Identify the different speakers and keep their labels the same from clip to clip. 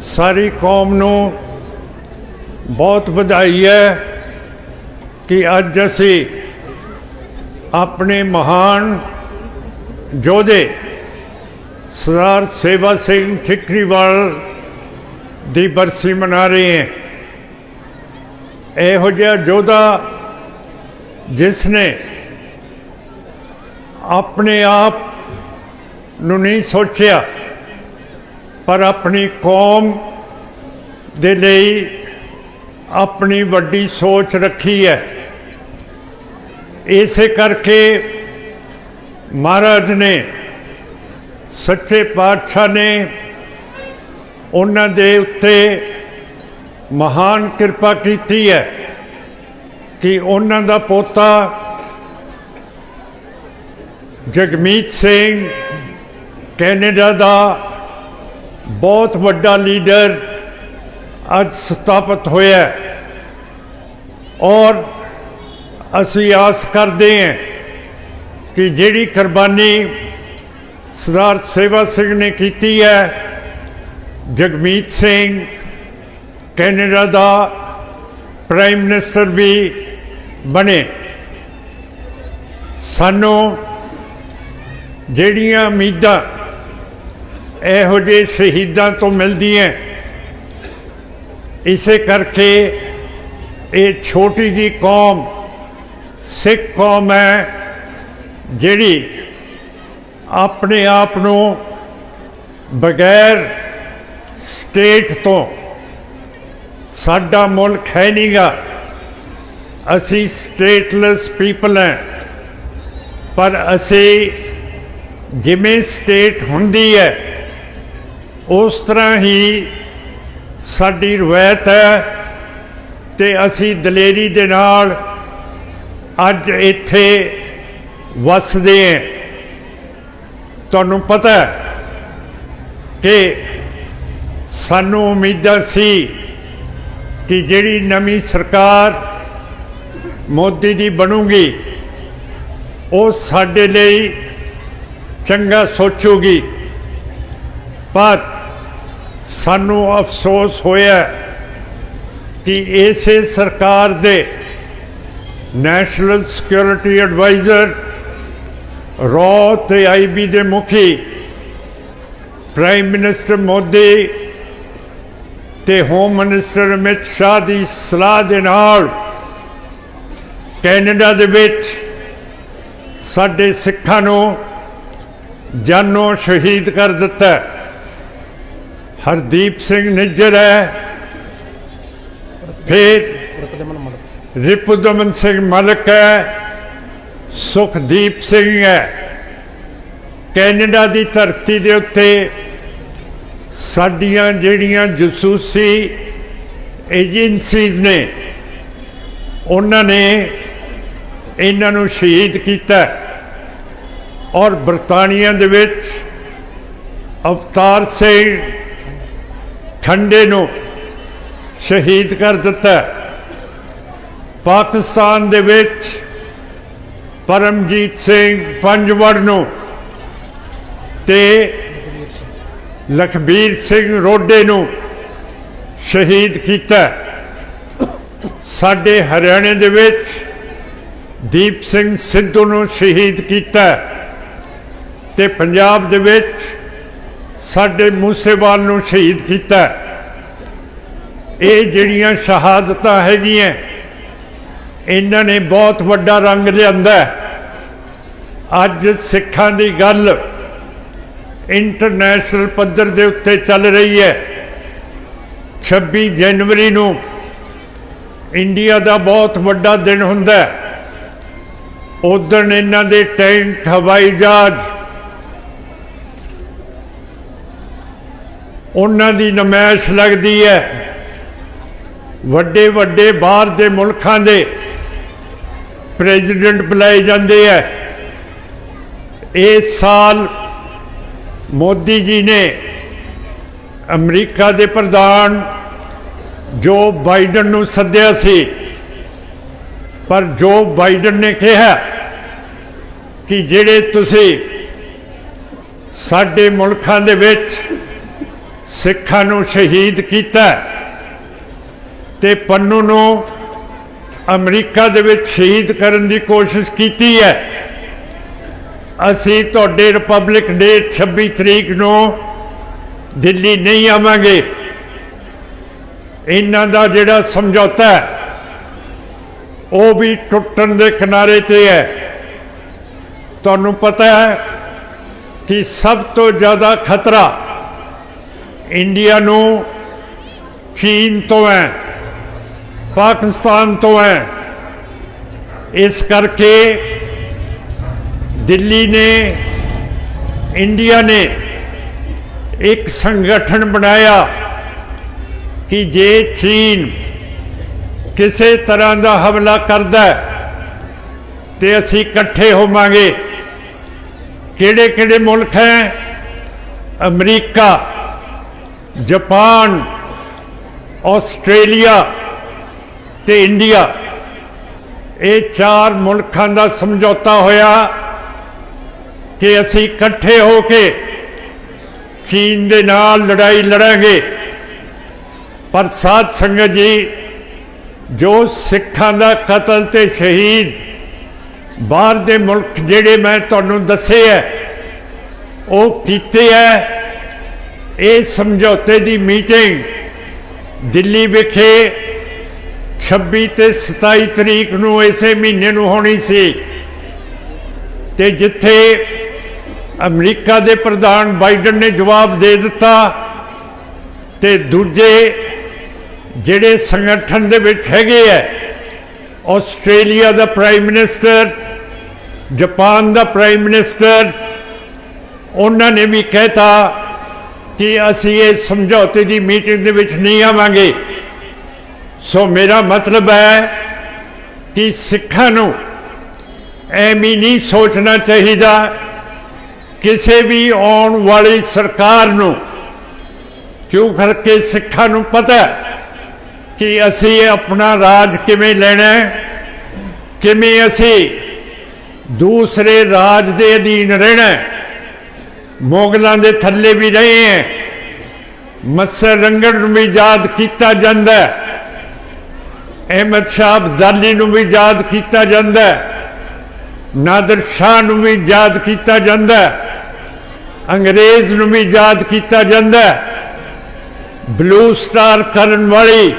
Speaker 1: ਸਾਰੀ ਕੌਮ ਨੂੰ ਬਹੁਤ ਵਧਾਈ ਹੈ ਕਿ ਅੱਜ ਅਸੀਂ ਆਪਣੇ ਮਹਾਨ ਯੋਧੇ ਸਰਦਾਰ ਸੇਵਾ ਸਿੰਘ ਠਿਕਰੀਵਾਲ ਦੀ ਬਰਸੀ ਮਨਾ ਰਹੇ ਹਾਂ। ਇਹੋ ਜਿਹਾ ਯੋਧਾ ਜਿਸ ਨੇ ਆਪਣੇ ਆਪ ਨੂੰ ਨਹੀਂ ਸੋਚਿਆ ਪਰ ਆਪਣੀ ਕੌਮ ਦੇ ਲਈ ਆਪਣੀ ਵੱਡੀ ਸੋਚ ਰੱਖੀ ਹੈ। ਇਸੇ ਕਰਕੇ ਮਹਾਰਾਜ ਨੇ, ਸੱਚੇ ਪਾਤਸ਼ਾਹ ਨੇ ਉਹਨਾਂ ਦੇ ਉੱਤੇ ਮਹਾਨ ਕਿਰਪਾ ਕੀਤੀ ਹੈ ਕਿ ਉਹਨਾਂ ਦਾ ਪੋਤਾ ਜਗਮੀਤ ਸਿੰਘ ਕੈਨੇਡਾ ਦਾ ਬਹੁਤ ਵੱਡਾ ਲੀਡਰ ਅੱਜ ਸਥਾਪਿਤ ਹੋਇਆ ਔਰ ਅਸੀਂ ਆਸ ਕਰਦੇ ਹਾਂ ਕਿ ਜਿਹੜੀ ਕੁਰਬਾਨੀ ਸਰਦਾਰ ਸੇਵਾ ਸਿੰਘ ਨੇ ਕੀਤੀ ਹੈ, ਜਗਮੀਤ ਸਿੰਘ, ਕੈਨੇਡਾ ਦਾ ਪ੍ਰਾਈਮ ਮਿਨਿਸਟਰ ਵੀ ਬਣੇ। ਸਾਨੂੰ ਜਿਹੜੀਆਂ ਉਮੀਦਾਂ ਇਹੋ ਜਿਹੇ ਸ਼ਹੀਦਾਂ ਤੋਂ ਮਿਲਦੀ ਹੈ। ਇਸੇ ਕਰਕੇ ਇਹ ਛੋਟੀ ਜੀ ਕੌਮ, ਸਿੱਖ ਕੌਮ ਹੈ, ਜਿਹੜੀ ਆਪਣੇ ਆਪ ਨੂੰ ਬਗੈਰ ਸਟੇਟ ਤੋਂ ਸਾਡਾ ਮੁਲਕ ਹੈ ਨਹੀਂਗਾ ਅਸੀਂ ਸਟੇਟਲੈਸ ਪੀਪਲ ਹੈ, ਪਰ ਅਸੀਂ ਜਿਵੇਂ ਸਟੇਟ ਹੁੰਦੀ ਹੈ ਉਸ ਤਰ੍ਹਾਂ ਹੀ ਸਾਡੀ ਰਵਾਇਤ ਹੈ ਤੇ ਅਸੀਂ ਦਲੇਰੀ ਦੇ ਨਾਲ ਅੱਜ ਇੱਥੇ ਵਸਦੇ ਹਾਂ। ਤੁਹਾਨੂੰ ਪਤਾ ਹੈ ਕਿ ਸਾਨੂੰ ਉਮੀਦਾਂ ਸੀ ਕਿ ਜਿਹੜੀ ਨਵੀਂ ਸਰਕਾਰ ਮੋਦੀ ਦੀ ਬਣੂਗੀ, ਉਹ ਸਾਡੇ ਲਈ ਚੰਗਾ ਸੋਚੂਗੀ। ਪਰ ਸਾਨੂੰ ਅਫਸੋਸ ਹੋਇਆ ਕਿ ਇਸੇ ਸਰਕਾਰ ਦੇ ਨੈਸ਼ਨਲ ਸਿਕਿਉਰਿਟੀ ਐਡਵਾਈਜ਼ਰ ਰੋ ਤੇ ਆਈਬੀ ਦੇ ਮੁਖੀ ਪ੍ਰਾਈਮ ਮਿਨਿਸਟਰ ਮੋਦੀ ਤੇ ਹੋਮ ਮਿਨਿਸਟਰ ਅਮਿਤ ਸ਼ਾਹ ਦੀ ਸਲਾਹ ਦੇ ਨਾਲ ਕੈਨੇਡਾ ਦੇ ਵਿੱਚ ਸਾਡੇ ਸਿੱਖਾਂ ਨੂੰ ਜਾਨੋਂ ਸ਼ਹੀਦ ਕਰ ਦਿੱਤਾ ਹਰਦੀਪ ਸਿੰਘ ਨਿੱਜਰ ਹੈ। ਫਿਰ ਰਿਪੁਦਮਨ ਸਿੰਘ ਮਲਕ ਹੈ। ਸੁਖਦੀਪ ਸਿੰਘ ਹੈ। ਕੈਨੇਡਾ ਦੀ ਧਰਤੀ ਦੇ ਉੱਤੇ ਸਾਡੀਆਂ ਜਿਹੜੀਆਂ ਜਸੂਸੀ ਏਜੰਸੀਜ਼ ਨੇ, ਉਹਨਾਂ ਨੇ ਇਹਨਾਂ ਨੂੰ ਸ਼ਹੀਦ ਕੀਤਾ ਔਰ ਬਰਤਾਨੀਆ ਦੇ ਵਿੱਚ ਅਵਤਾਰ ਸਿੰਘ ਖੰਡੇ ਨੂੰ ਸ਼ਹੀਦ ਕਰ ਦਿੱਤਾ। ਪਾਕਿਸਤਾਨ ਦੇ ਵਿੱਚ ਪਰਮਜੀਤ ਸਿੰਘ ਪੰਜਵੜ ਨੂੰ ਤੇ ਲਖਬੀਰ ਸਿੰਘ ਰੋਡੇ ਨੂੰ ਸ਼ਹੀਦ ਕੀਤਾ। ਸਾਡੇ ਹਰਿਆਣੇ ਦੇ ਵਿੱਚ ਦੀਪ ਸਿੰਘ ਸਿੱਧੂ ਨੂੰ ਸ਼ਹੀਦ ਕੀਤਾ ਤੇ ਪੰਜਾਬ ਦੇ ਵਿੱਚ ਸਾਡੇ ਮੂਸੇਵਾਲ ਨੂੰ ਸ਼ਹੀਦ ਕੀਤਾ। ਇਹ ਜਿਹੜੀਆਂ ਸ਼ਹਾਦਤਾਂ ਹੈਗੀਆਂ, ਇਹਨਾਂ ਨੇ ਬਹੁਤ ਵੱਡਾ ਰੰਗ ਲਿਆਂਦਾ। ਅੱਜ ਸਿੱਖਾਂ ਦੀ ਗੱਲ ਇੰਟਰਨੈਸ਼ਨਲ ਪੱਧਰ ਦੇ ਉੱਤੇ ਚੱਲ ਰਹੀ ਹੈ। 26 ਜਨਵਰੀ ਨੂੰ ਇੰਡੀਆ ਦਾ ਬਹੁਤ ਵੱਡਾ ਦਿਨ ਹੁੰਦਾ। ਹੈ ਉਦੋਂ ਇਹਨਾਂ ਦੇ ਟੈਂਟ, ਹਵਾਈ ਜਹਾਜ਼ ਉਹਨਾਂ ਦੀ ਨਮਾਇਸ਼ ਲੱਗਦੀ ਹੈ। ਵੱਡੇ ਵੱਡੇ ਬਾਹਰ ਦੇ ਮੁਲਕਾਂ ਦੇ ਪ੍ਰੈਜ਼ੀਡੈਂਟ ਬੁਲਾਏ ਜਾਂਦੇ ਹੈ। ਇਸ ਸਾਲ ਮੋਦੀ ਜੀ ਨੇ ਅਮਰੀਕਾ ਦੇ ਪ੍ਰਧਾਨ ਜੋ ਬਾਈਡਨ ਨੂੰ ਸੱਦਿਆ ਸੀ, ਪਰ ਜੋ ਬਾਈਡਨ ਨੇ ਕਿਹਾ ਕਿ ਜਿਹੜੇ ਤੁਸੀਂ ਸਾਡੇ ਮੁਲਕਾਂ ਦੇ ਵਿੱਚ ਸਿੱਖਾਂ ਨੂੰ ਸ਼ਹੀਦ ਕੀਤਾ ਤੇ ਪੰਨੂ ਨੂੰ ਅਮਰੀਕਾ ਦੇ ਵਿੱਚ ਸ਼ਹੀਦ ਕਰਨ ਦੀ ਕੋਸ਼ਿਸ਼ ਕੀਤੀ ਹੈ। ਅਸੀਂ ਤੁਹਾਡੇ ਰਿਪਬਲਿਕ ਡੇ 26 ਤਰੀਕ ਨੂੰ ਦਿੱਲੀ ਨਹੀਂ ਆਵਾਂਗੇ। ਇਹਨਾਂ ਦਾ ਜਿਹੜਾ ਸਮਝੌਤਾ ਹੈ, ਉਹ ਵੀ ਟੁੱਟਣ ਦੇ ਕਿਨਾਰੇ ਤੇ ਹੈ। ਤੁਹਾਨੂੰ ਪਤਾ ਹੈ ਕਿ ਸਭ ਤੋਂ ਜ਼ਿਆਦਾ ਖਤਰਾ ਇੰਡੀਆ ਨੂੰ ਚੀਨ ਤੋਂ ਹੈ ਪਾਕਿਸਤਾਨ ਤੋਂ ਹੈ। ਇਸ ਕਰਕੇ ਦਿੱਲੀ ਨੇ ਇੰਡੀਆ ਨੇ ਇੱਕ ਸੰਗਠਨ ਬਣਾਇਆ ਕਿ ਜੇ ਚੀਨ ਕਿਸੇ ਤਰ੍ਹਾਂ ਦਾ ਹਮਲਾ ਕਰਦਾ ਹੈ, ਤੇ ਅਸੀਂ ਇਕੱਠੇ ਹੋਵਾਂਗੇ। ਕਿਹੜੇ ਕਿਹੜੇ ਮੁਲਕ ਹੈ? ਅਮਰੀਕਾ। ਜਾਪਾਨ, ਆਸਟ੍ਰੇਲੀਆ ਤੇ ਇੰਡੀਆ। ਇਹ ਚਾਰ ਮੁਲਕਾਂ ਦਾ ਸਮਝੌਤਾ ਹੋਇਆ ਕਿ ਅਸੀਂ ਇਕੱਠੇ ਹੋ ਕੇ ਚੀਨ ਦੇ ਨਾਲ ਲੜਾਈ ਲੜਾਂਗੇ। ਪਰ ਸਾਧ ਸੰਗਤ ਜੀ, ਜੋ ਸਿੱਖਾਂ ਦਾ ਕਤਲ ਤੇ ਸ਼ਹੀਦ ਬਾਹਰ ਦੇ ਮੁਲਕ ਜਿਹੜੇ ਮੈਂ ਤੁਹਾਨੂੰ ਦੱਸੇ ਹੈ, ਉਹ ਕੀਤੇ ਹੈ ਇਹ ਸਮਝੌਤੇ ਦੀ ਮੀਟਿੰਗ ਦਿੱਲੀ ਵਿਖੇ 26 ਤੇ 27 ਤਰੀਕ ਨੂੰ ਇਸੇ ਮਹੀਨੇ ਨੂੰ ਹੋਣੀ ਸੀ ਤੇ ਜਿੱਥੇ ਅਮਰੀਕਾ ਦੇ ਪ੍ਰਧਾਨ ਬਾਈਡਨ ਨੇ ਜਵਾਬ ਦੇ ਦਿੱਤਾ ਤੇ ਦੂਜੇ ਜਿਹੜੇ ਸੰਗਠਨ ਦੇ ਵਿੱਚ ਹੈਗੇ ਐ ਆਸਟ੍ਰੇਲੀਆ ਦਾ ਪ੍ਰਾਈਮ ਮਿਨਿਸਟਰ, ਜਾਪਾਨ ਦਾ ਪ੍ਰਾਈਮ ਮਿਨਿਸਟਰ, ਉਹਨਾਂ ਨੇ ਵੀ ਕਹਿਤਾ ਕਿ ਅਸੀਂ ਇਹ ਸਮਝੌਤੇ ਦੀ ਮੀਟਿੰਗ ਦੇ ਵਿੱਚ ਨਹੀਂ ਆਵਾਂਗੇ। ਸੋ ਮੇਰਾ ਮਤਲਬ ਹੈ ਕਿ ਸਿੱਖਾਂ ਨੂੰ ਐਵੇਂ ਨਹੀਂ ਸੋਚਣਾ ਚਾਹੀਦਾ ਕਿਸੇ ਵੀ ਆਉਣ ਵਾਲੀ ਸਰਕਾਰ ਨੂੰ। ਕਿਉਂ ਕਰਕੇ ਸਿੱਖਾਂ ਨੂੰ ਪਤਾ ਕਿ ਅਸੀਂ ਆਪਣਾ ਰਾਜ ਕਿਵੇਂ ਲੈਣਾ ਹੈ, ਕਿਵੇਂ ਅਸੀਂ ਦੂਸਰੇ ਰਾਜ ਦੇ ਅਧੀਨ ਰਹਿਣਾ ਹੈ। ਮੁਗਲਾਂ ਦੇ ਥੱਲੇ ਵੀ ਰਹੇ ਹੈ। ਮੱਸਰ ਰੰਗੜ ਨੂੰ ਵੀ ਯਾਦ ਕੀਤਾ ਜਾਂਦਾ ਹੈ। ਅਹਿਮਦ ਸ਼ਾਹ ਅਬਦਾਲੀ ਨੂੰ ਵੀ ਯਾਦ ਕੀਤਾ ਜਾਂਦਾ ਹੈ। ਨਾਦਰ ਸ਼ਾਹ ਨੂੰ ਵੀ ਯਾਦ ਕੀਤਾ ਜਾਂਦਾ ਹੈ। ਅੰਗਰੇਜ਼ ਨੂੰ ਵੀ ਯਾਦ ਕੀਤਾ ਜਾਂਦਾ ਹੈ। ਬਲੂ ਸਟਾਰ ਕਰਨ ਵਾਲੀ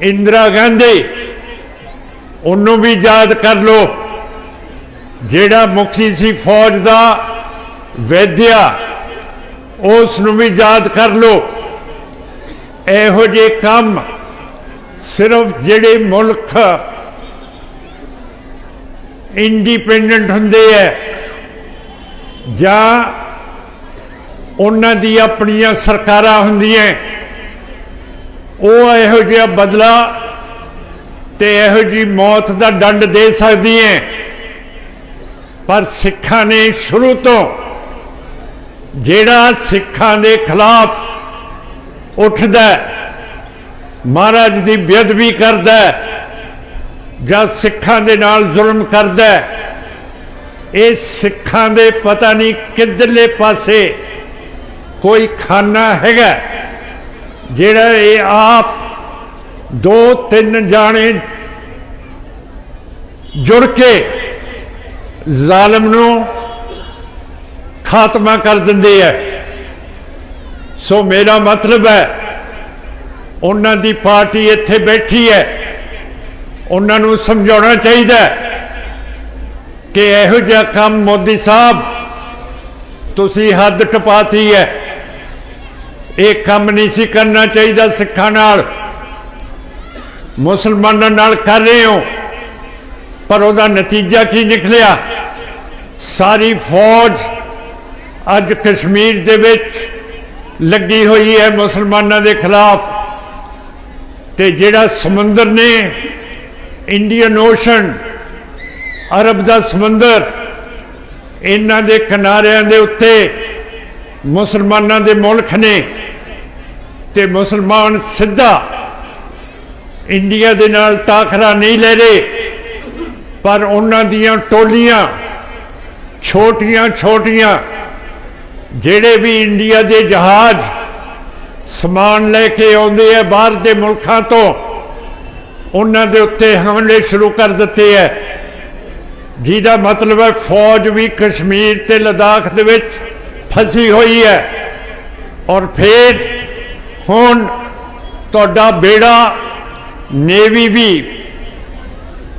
Speaker 1: ਇੰਦਰਾ ਗਾਂਧੀ, ਉਹਨੂੰ ਵੀ ਯਾਦ ਕਰ ਲੋ ਜਿਹੜਾ ਮੁਖੀ ਸੀ ਫੌਜ ਦਾ ਵੈਦਿਆ ਉਸ ਨੂੰ ਵੀ ਯਾਦ ਕਰ ਲੋ ਇਹੋ ਜਿਹੇ ਕੰਮ ਸਿਰਫ ਜਿਹੜੇ ਮੁਲਕ ਇੰਡੀਪੈਂਡੈਂਟ ਹੁੰਦੇ ਐ, ਜਾਂ ਉਹਨਾਂ ਦੀ ਆਪਣੀਆਂ ਸਰਕਾਰਾਂ ਹੁੰਦੀਆਂ ਉਹ ਇਹੋ ਜਿਹਾ ਬਦਲਾ ਤੇ ਇਹੋ ਜੀ ਮੌਤ ਦਾ ਦੰਡ ਦੇ ਸਕਦੀ ਹੈ ਪਰ ਸਿੱਖਾਂ ਨੇ ਸ਼ੁਰੂ ਤੋਂ ਜਿਹੜਾ ਸਿੱਖਾਂ ਦੇ ਖਿਲਾਫ ਉੱਠਦਾ ਮਹਾਰਾਜ ਦੀ ਬੇਅਦਬੀ ਕਰਦਾ ਜਾਂ ਸਿੱਖਾਂ ਦੇ ਨਾਲ ਜ਼ੁਲਮ ਕਰਦਾ ਇਹ ਸਿੱਖਾਂ ਦੇ ਪਤਾ ਨਹੀਂ ਕਿੱਧਰਲੇ ਪਾਸੇ ਕੋਈ ਖਾਨਾ ਹੈਗਾ ਜਿਹੜਾ ਇਹ ਆਪ ਦੋ ਤਿੰਨ ਜਾਣੇ ਜੁੜ ਕੇ ਜ਼ਾਲਮ ਨੂੰ ਖਾਤਮਾ ਕਰ ਦਿੰਦੇ ਐ ਸੋ ਮੇਰਾ ਮਤਲਬ ਹੈ, ਉਹਨਾਂ ਦੀ ਪਾਰਟੀ ਇੱਥੇ ਬੈਠੀ ਹੈ। ਉਹਨਾਂ ਨੂੰ ਸਮਝਾਉਣਾ ਚਾਹੀਦਾ ਕਿ ਇਹੋ ਜਿਹਾ ਕੰਮ ਮੋਦੀ ਸਾਹਿਬ ਤੁਸੀਂ ਹੱਦ ਟਪਾਤੀ ਹੈ। ਇਹ ਕੰਮ ਨਹੀਂ ਸੀ ਕਰਨਾ ਚਾਹੀਦਾ ਸਿੱਖਾਂ ਨਾਲ। ਮੁਸਲਮਾਨਾਂ ਨਾਲ ਕਰ ਰਹੇ ਹੋ, ਪਰ ਉਹਦਾ ਨਤੀਜਾ ਕੀ ਨਿਕਲਿਆ? ਸਾਰੀ ਫੌਜ ਅੱਜ ਕਸ਼ਮੀਰ ਦੇ ਵਿੱਚ ਲੱਗੀ ਹੋਈ ਹੈ ਮੁਸਲਮਾਨਾਂ ਦੇ ਖਿਲਾਫ ਤੇ ਜਿਹੜਾ ਸਮੁੰਦਰ ਨੇ ਇੰਡੀਅਨ ਓਸ਼ਨ ਅਰਬ ਦਾ ਸਮੁੰਦਰ, ਇਹਨਾਂ ਦੇ ਕਿਨਾਰਿਆਂ ਦੇ ਉੱਤੇ ਮੁਸਲਮਾਨਾਂ ਦੇ ਮੁਲਕ ਨੇ ਤੇ ਮੁਸਲਮਾਨ ਸਿੱਧਾ ਇੰਡੀਆ ਦੇ ਨਾਲ ਟਾਕਰਾ ਨਹੀਂ ਲੈ ਰਹੇ, ਪਰ ਉਹਨਾਂ ਦੀਆਂ ਟੋਲੀਆਂ ਛੋਟੀਆਂ ਛੋਟੀਆਂ ਜਿਹੜੇ ਵੀ ਇੰਡੀਆ ਦੇ ਜਹਾਜ਼ ਸਮਾਨ ਲੈ ਕੇ ਆਉਂਦੇ ਆ ਬਾਹਰ ਦੇ ਮੁਲਕਾਂ ਤੋਂ, ਉਹਨਾਂ ਦੇ ਉੱਤੇ ਹਮਲੇ ਸ਼ੁਰੂ ਕਰ ਦਿੱਤੇ ਹੈ ਜਿਹਦਾ ਮਤਲਬ ਹੈ ਫੌਜ ਵੀ ਕਸ਼ਮੀਰ ਤੇ ਲਦਾਖ ਦੇ ਵਿੱਚ ਫਸੀ ਹੋਈ ਹੈ। ਔਰ ਫਿਰ ਹੁਣ ਤੁਹਾਡਾ ਬੇੜਾ ਨੇਵੀ ਵੀ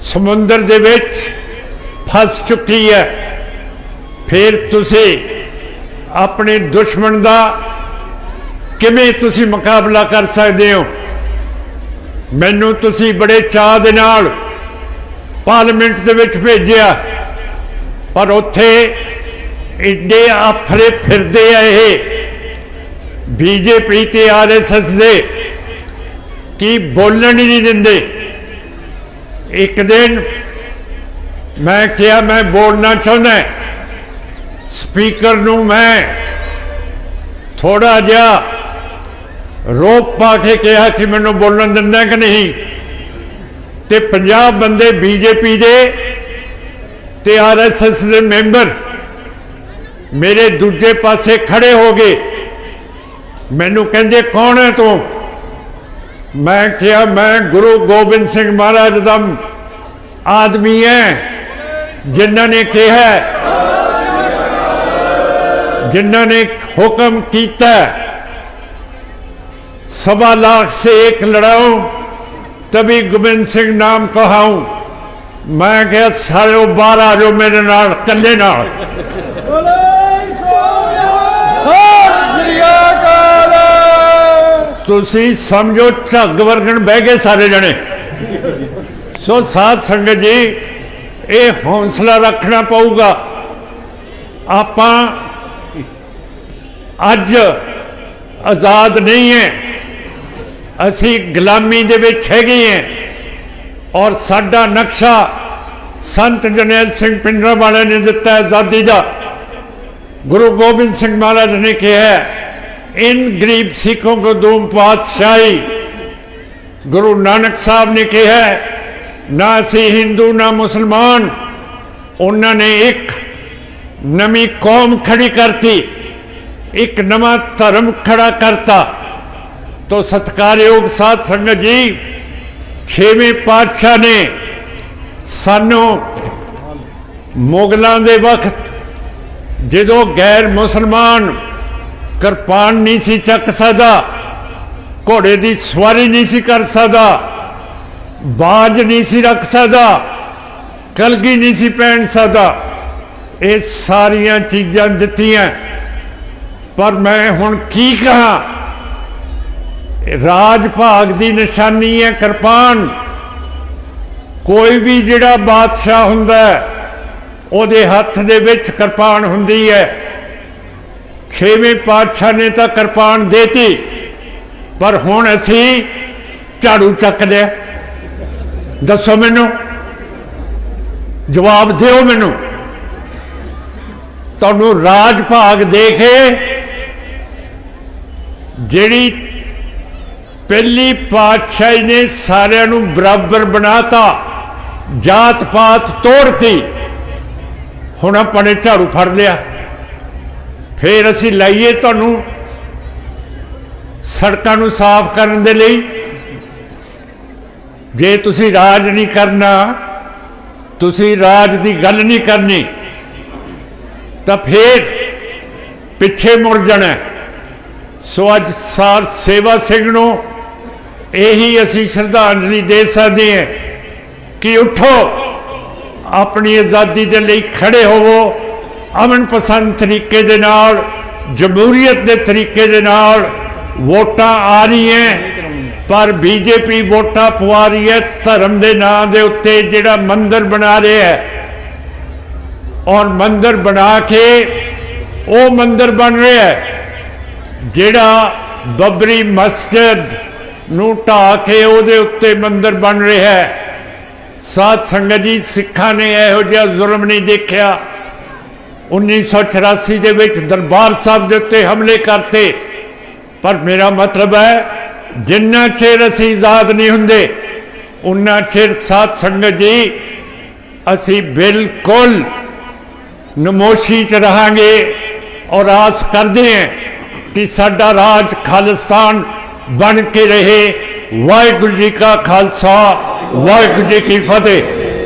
Speaker 1: ਸਮੁੰਦਰ ਦੇ ਵਿੱਚ ਫਸ ਚੁੱਕੀ ਹੈ। ਫਿਰ ਤੁਸੀਂ ਆਪਣੇ ਦੁਸ਼ਮਣ ਦਾ ਕਿਵੇਂ ਤੁਸੀਂ ਮੁਕਾਬਲਾ ਕਰ ਸਕਦੇ ਹੋ? ਮੈਨੂੰ ਤੁਸੀਂ ਬੜੇ ਚਾਹ ਦੇ ਨਾਲ ਪਾਰਲੀਮੈਂਟ ਦੇ ਵਿੱਚ ਭੇਜਿਆ, ਪਰ ਉੱਥੇ ਇੱਡੇ ਆਫਰੇ ਫਿਰਦੇ ਆ ਇਹ। ਬੀਜੇਪੀ ਤੇ ਆਰਐਸਐਸ ਦੇ ਕੀ ਬੋਲਣ ਹੀ ਨਹੀਂ ਦਿੰਦੇ। ਇੱਕ ਦਿਨ ਮੈਂ ਕਿਹਾ, ਮੈਂ ਬੋਲਣਾ ਚਾਹੁੰਦਾ ਸਪੀਕਰ ਨੂੰ ਮੈਂ ਥੋੜਾ ਜਿਹਾ ਰੋਪ ਪਾ ਕੇ ਕਿਹਾ ਕਿ ਮੈਨੂੰ ਬੋਲਣ ਦਿੰਦਾ ਕਿ ਨਹੀਂ? ਤੇ 50 ਬੰਦੇ ਬੀਜੇਪੀ ਦੇ ਤੇ ਆਰਐਸਐਸ ਦੇ ਮੈਂਬਰ ਮੇਰੇ ਦੂਜੇ ਪਾਸੇ ਖੜੇ ਹੋ ਗਏ। ਮੈਨੂੰ ਕਹਿੰਦੇ, ਕੌਣ ਹੈ ਤੂੰ? ਮੈਂ ਕਿਹਾ, ਮੈਂ ਗੁਰੂ ਗੋਬਿੰਦ ਸਿੰਘ ਮਹਾਰਾਜ ਦਾ ਆਦਮੀ ਹੈ, ਜਿਨ੍ਹਾਂ ਨੇ ਕਿਹਾ जिन्होंने ने हुक्म किया सवा लाख से एक लड़ाऊं तभी गोविंद सिंह नाम कहाऊं मैं क्या सारे बाहर आ जाओ मेरे नाल कल्ले नाल ਤੁਸੀਂ ਸਮਝੋ ਝੱਗ ਵਰਗਣ ਬਹਿ ਗਏ ਸਾਰੇ ਜਣੇ ਸੋ ਸਾਧ ਸੰਗਤ ਜੀ ਇਹ ਹੌਸਲਾ ਰੱਖਣਾ ਪਊਗਾ ਆਪਾਂ ਅੱਜ ਆਜ਼ਾਦ ਨਹੀਂ ਹੈ ਅਸੀਂ ਗੁਲਾਮੀ ਦੇ ਵਿੱਚ ਹੈਗੇ ਹਾਂ ਔਰ ਸਾਡਾ ਨਕਸ਼ਾ ਸੰਤ ਜਰਨੈਲ ਸਿੰਘ ਪਿੰਡਰਾ ਵਾਲੇ ਨੇ ਦਿੱਤਾ ਹੈ ਆਜ਼ਾਦੀ ਦਾ ਗੁਰੂ ਗੋਬਿੰਦ ਸਿੰਘ ਮਹਾਰਾਜ ਨੇ ਕਿਹਾ ਹੈ इन गरीब सिखों को दूम पातशाही गुरु नानक साहब ने कहा है ना ਅਸੀਂ ਹਿੰਦੂ ਨਾ ਮੁਸਲਮਾਨ ਉਹਨਾਂ ਨੇ ਇੱਕ ਨਵੀਂ ਕੌਮ ਖੜੀ ਕਰਤੀ ਇੱਕ ਨਵਾਂ ਧਰਮ ਖੜਾ ਕਰਤਾ। ਤੋ ਸਤਕਾਰਯੋਗ ਸਾਧ ਸੰਗਤ ਜੀ, ਛੇਵੇਂ ਪਾਤਸ਼ਾਹ ਨੇ ਸਾਨੂੰ ਮੁਗਲਾਂ ਦੇ ਵਕਤ ਜਦੋਂ ਗੈਰ ਮੁਸਲਮਾਨ ਕਿਰਪਾਨ ਨਹੀਂ ਸੀ ਚੱਕ ਸਕਦਾ, ਘੋੜੇ ਦੀ ਸਵਾਰੀ ਨਹੀਂ ਸੀ ਕਰ ਸਕਦਾ, ਬਾਜ ਨਹੀਂ ਸੀ ਰੱਖ ਸਕਦਾ, ਕਲਗੀ ਨਹੀਂ ਸੀ ਪਹਿਨ ਸਕਦਾ, ਇਹ ਸਾਰੀਆਂ ਚੀਜ਼ਾਂ ਦਿੱਤੀਆਂ। ਪਰ ਮੈਂ ਹੁਣ ਕੀ ਕਹਾਂ? ਰਾਜ ਭਾਗ ਦੀ ਨਿਸ਼ਾਨੀ ਹੈ ਕਿਰਪਾਨ। ਕੋਈ ਵੀ ਜਿਹੜਾ ਬਾਦਸ਼ਾਹ ਹੁੰਦਾ ਉਹਦੇ ਹੱਥ ਦੇ ਵਿੱਚ ਕਿਰਪਾਨ ਹੁੰਦੀ ਹੈ। ਛੇਵੇਂ ਪਾਤਸ਼ਾਹ ਨੇ ਤਾਂ ਕਿਰਪਾਨ ਦੇਤੀ, ਪਰ ਹੁਣ ਅਸੀਂ ਝਾੜੂ ਚੱਕ ਲਿਆ। ਦੱਸੋ ਮੈਨੂੰ, ਜਵਾਬ ਦਿਓ ਮੈਨੂੰ। ਤੁਹਾਨੂੰ ਰਾਜ ਭਾਗ ਦੇ ਕੇ ਜਿਹੜੀ ਪਹਿਲੀ ਪਾਤਸ਼ਾਹੀ ਨੇ ਸਾਰਿਆਂ ਨੂੰ ਬਰਾਬਰ ਬਣਾਤਾ, ਜਾਤ ਪਾਤ ਤੋੜਤੀ, ਹੁਣ ਆਪਾਂ ਨੇ ਝਾੜੂ ਫੜ ਲਿਆ। ਫਿਰ ਅਸੀਂ ਲਾਈਏ ਤੁਹਾਨੂੰ ਸੜਕਾਂ ਨੂੰ ਸਾਫ਼ ਕਰਨ ਦੇ ਲਈ। ਜੇ ਤੁਸੀਂ ਰਾਜ ਨਹੀਂ ਕਰਨਾ, ਤੁਸੀਂ ਰਾਜ ਦੀ ਗੱਲ ਨਹੀਂ ਕਰਨੀ, ਤਾਂ ਫਿਰ ਪਿੱਛੇ ਮੁੜ ਜਾਣਾ। ਸੋ ਅੱਜ ਸਾਰ ਸੇਵਾ ਸਿੰਘ ਨੂੰ ਇਹੀ ਅਸੀਂ ਸ਼ਰਧਾਂਜਲੀ ਦੇ ਸਕਦੇ ਹਾਂ ਕਿ ਉਠੋ, ਆਪਣੀ ਆਜ਼ਾਦੀ ਦੇ ਲਈ ਖੜੇ ਹੋਵੋ, ਅਮਨ ਪਸੰਦ ਤਰੀਕੇ ਦੇ ਨਾਲ, ਜਮਹੂਰੀਅਤ ਦੇ ਤਰੀਕੇ ਦੇ ਨਾਲ ਵੋਟਾਂ ਆ ਰਹੀਆਂ, ਪਰ ਬੀਜੇਪੀ ਵੋਟਾਂ ਪਵਾ ਰਹੀ ਹੈ, ਧਰਮ ਦੇ ਨਾਂ ਦੇ ਉੱਤੇ ਜਿਹੜਾ ਮੰਦਰ ਬਣਾ ਰਿਹਾ ਹੈ। ਔਰ ਮੰਦਰ ਬਣਾ ਕੇ ਉਹ ਮੰਦਰ ਬਣ ਰਿਹਾ ਹੈ। ਜਿਹੜਾ ਬਬਰੀ ਮਸਜਿਦ ਨੂੰ ਢਾ ਕੇ ਉਹਦੇ ਉੱਤੇ ਮੰਦਰ ਬਣ ਰਿਹਾ ਹੈ। ਸਾਧ ਸੰਗਤ ਜੀ, ਸਿੱਖਾਂ ਨੇ ਇਹੋ ਜਿਹਾ ਜ਼ੁਲਮ ਨਹੀਂ ਦੇਖਿਆ। 1984 ਦੇ ਵਿੱਚ ਦਰਬਾਰ ਸਾਹਿਬ ਦੇ ਉੱਤੇ ਹਮਲੇ ਕਰਤੇ। ਪਰ ਮੇਰਾ ਮਤਲਬ ਹੈ, ਜਿੰਨਾ ਚਿਰ ਅਸੀਂ ਆਜ਼ਾਦ ਨਹੀਂ ਹੁੰਦੇ, ਉਨਾ ਚਿਰ ਸਾਧ ਸੰਗਤ ਜੀ, ਅਸੀਂ ਬਿਲਕੁਲ ਨਮੋਸ਼ੀ ਚ ਰਹਾਂਗੇ ਔਰ ਆਸ ਕਰਦੇ ਹਾਂ ਕਿ ਸਾਡਾ ਰਾਜ ਖਾਲਿਸਤਾਨ ਬਣ ਕੇ ਰਹੇ। ਵਾਹਿਗੁਰੂ ਜੀ ਕਾ ਖਾਲਸਾ, ਵਾਹਿਗੁਰੂ ਜੀ ਕੀ ਫਤਿਹ।